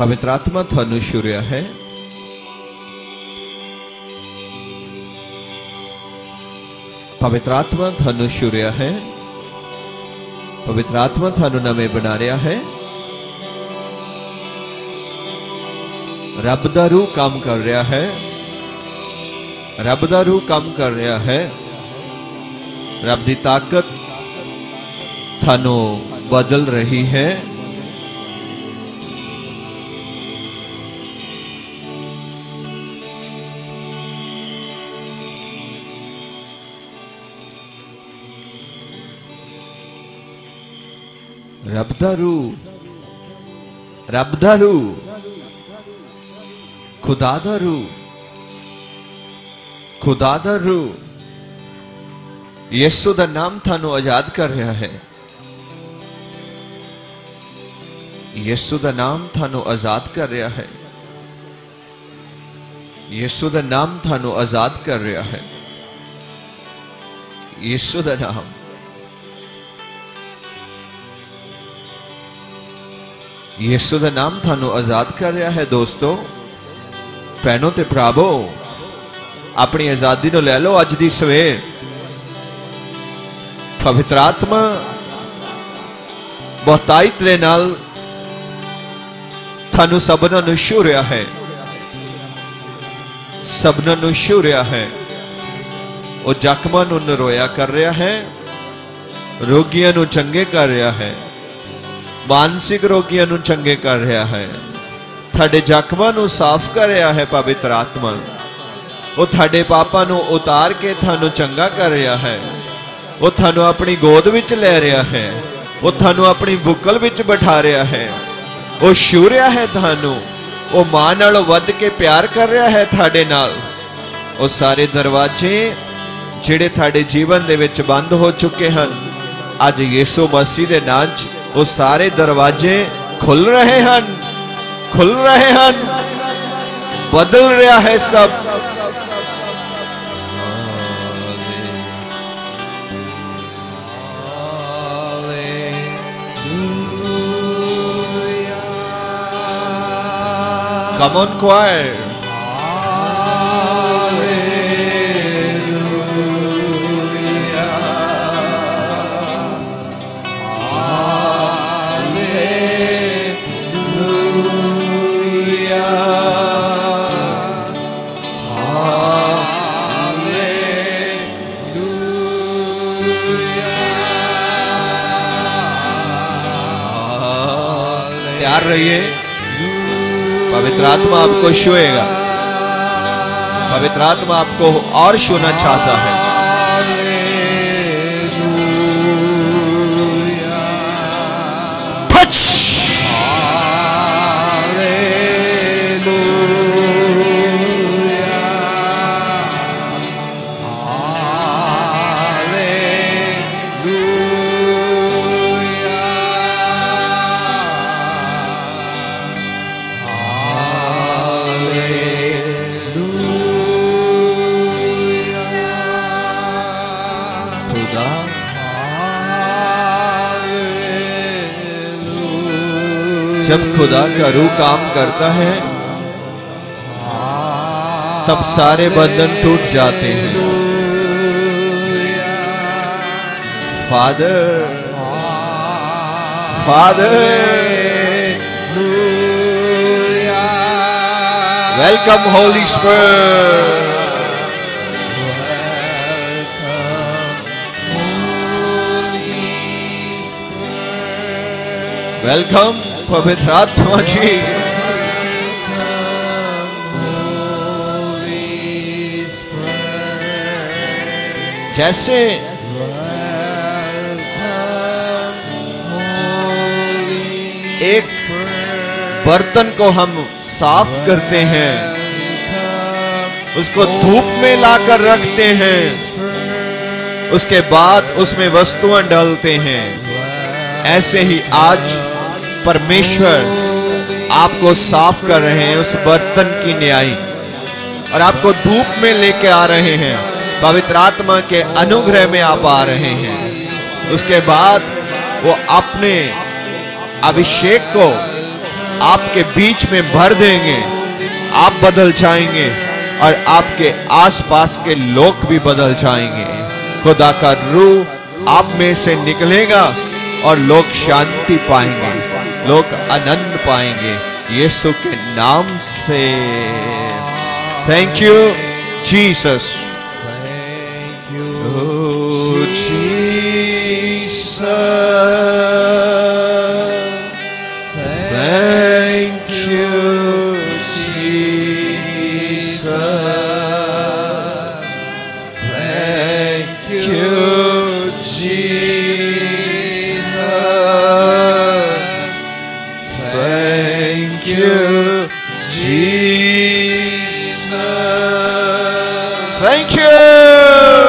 ਪਵਿੱਤਰ ਆਤਮਾ ਤੁਹਾਨੂੰ ਛੁਰਿਆ ਹੈ ਪਵਿੱਤਰ ਆਤਮਾ ਤੁਹਾਨੂੰ ਛੁਰਿਆ ਹੈ ਪਵਿੱਤਰ ਆਤਮਾ ਤੁਹਾਨੂੰ ਨਵੇਂ ਬਣਾ ਰਿਹਾ ਹੈ ਰੱਬ ਦਾ ਰੂਹ ਕੰਮ ਕਰ ਰਿਹਾ ਹੈ ਰੱਬ ਦਾ ਰੂਹ ਕੰਮ ਕਰ ਰਿਹਾ ਹੈ ਰੱਬ ਦੀ ਤਾਕਤ ਤੁਹਾਨੂੰ ਬਦਲ ਰਹੀ ਹੈ ਰੱਬ ਦਾ ਰੂਹ ਰੱਬ ਦਾ ਰੂਹ ਖੁਦਾ ਦਾ ਰੂਹ ਖੁਦਾ ਦਾ ਰੂਹ ਯਿਸੂ ਦਾ ਨਾਮ ਤੁਹਾਨੂੰ ਆਜ਼ਾਦ ਕਰ ਰਿਹਾ ਹੈ ਯਿਸੂ ਦਾ ਨਾਮ ਤੁਹਾਨੂੰ ਆਜ਼ਾਦ ਕਰ ਰਿਹਾ ਹੈ ਯਿਸੂ ਦਾ ਨਾਮ ਤੁਹਾਨੂੰ ਆਜ਼ਾਦ ਕਰ ਰਿਹਾ ਹੈ ਯਿਸੂ ਦਾ ਨਾਮ ਯਿਸੂ ਦਾ ਨਾਮ ਤੁਹਾਨੂੰ ਆਜ਼ਾਦ ਕਰ ਰਿਹਾ ਹੈ ਦੋਸਤੋ ਭੈਣੋ ਤੇ ਭਰਾਵੋ ਆਪਣੀ ਆਜ਼ਾਦੀ ਨੂੰ ਲੈ ਲਓ ਅੱਜ ਦੀ ਸਵੇਰ ਪਵਿੱਤਰ ਆਤਮਾ ਬਹੁਤਾਇਤ ਦੇ ਨਾਲ ਤੁਹਾਨੂੰ ਸਭਨਾਂ ਨੂੰ ਛੂ ਰਿਹਾ ਹੈ ਸਭਨਾਂ ਨੂੰ ਛੂ ਰਿਹਾ ਹੈ ਉਹ ਜ਼ਖਮਾਂ ਨੂੰ ਨਰੋਇਆ ਕਰ ਰਿਹਾ ਹੈ ਰੋਗੀਆਂ ਨੂੰ ਚੰਗੇ ਕਰ ਰਿਹਾ ਹੈ ਮਾਨਸਿਕ ਰੋਗੀਆਂ ਨੂੰ ਚੰਗੇ ਕਰ ਰਿਹਾ ਹੈ ਤੁਹਾਡੇ ਜ਼ਖਮਾਂ ਨੂੰ ਸਾਫ਼ ਕਰ ਰਿਹਾ ਹੈ ਪਵਿੱਤਰ ਆਤਮਾ ਉਹ ਤੁਹਾਡੇ ਪਾਪਾਂ ਨੂੰ ਉਤਾਰ ਕੇ ਤੁਹਾਨੂੰ ਚੰਗਾ ਕਰ ਰਿਹਾ ਹੈ ਉਹ ਤੁਹਾਨੂੰ ਆਪਣੀ ਗੋਦ ਵਿੱਚ ਲੈ ਰਿਹਾ ਹੈ ਉਹ ਤੁਹਾਨੂੰ ਆਪਣੀ ਬੁੱਕਲ ਵਿੱਚ ਬਿਠਾ ਰਿਹਾ ਹੈ ਉਹ ਛੂ ਰਿਹਾ ਹੈ ਤੁਹਾਨੂੰ ਉਹ ਮਾਂ ਨਾਲੋਂ ਵੱਧ ਕੇ ਪਿਆਰ ਕਰ ਰਿਹਾ ਹੈ ਤੁਹਾਡੇ ਨਾਲ ਉਹ ਸਾਰੇ ਦਰਵਾਜ਼ੇ ਜਿਹੜੇ ਤੁਹਾਡੇ ਜੀਵਨ ਦੇ ਵਿੱਚ ਬੰਦ ਹੋ ਚੁੱਕੇ ਹਨ ਅੱਜ ਯੀਸੂ ਮਸੀਹ ਦੇ ਨਾਂ 'ਚ ਉਹ ਸਾਰੇ ਦਰਵਾਜ਼ੇ ਖੁੱਲ ਰਹੇ ਹਨ ਖੁੱਲ ਰਹੇ ਹਨ ਬਦਲ ਰਿਹਾ ਹੈ ਸਭ Come on, choir. तैयार रहिए। पवित्र आत्मा आपको छुएगा। पवित्र आत्मा आपको और छूना चाहता है। जब खुदा का रूह काम करता है, तब सारे बंधन टूट जाते हैं। Father father, welcome holy spirit. Welcome. पवित्र आत्मा जी। जैसे एक बर्तन को हम साफ़ करते हैं, उसको धूप में लाकर रखते हैं, उसके बाद उसमें वस्तुएँ डालते हैं। ऐसे ही आज परमेश्वर आपको साफ़ कर रहे हैं उस बर्तन की न्याय और आपको धूप में लेके आ रहे हैं। पवित्र आत्मा के अनुग्रह में आप आ रहे हैं। उसके बाद वो अपने अभिषेक को आपके बीच में भर देंगे। आप बदल जाएँगे और आपके आसपास के लोग भी बदल जाएँगे। खुदा का रूह आप में से निकलेगा और लोग शांति पाएँगे। लोग आनंद पाएँगे यीशु के नाम से। Thank you Jesus thank you Thank you.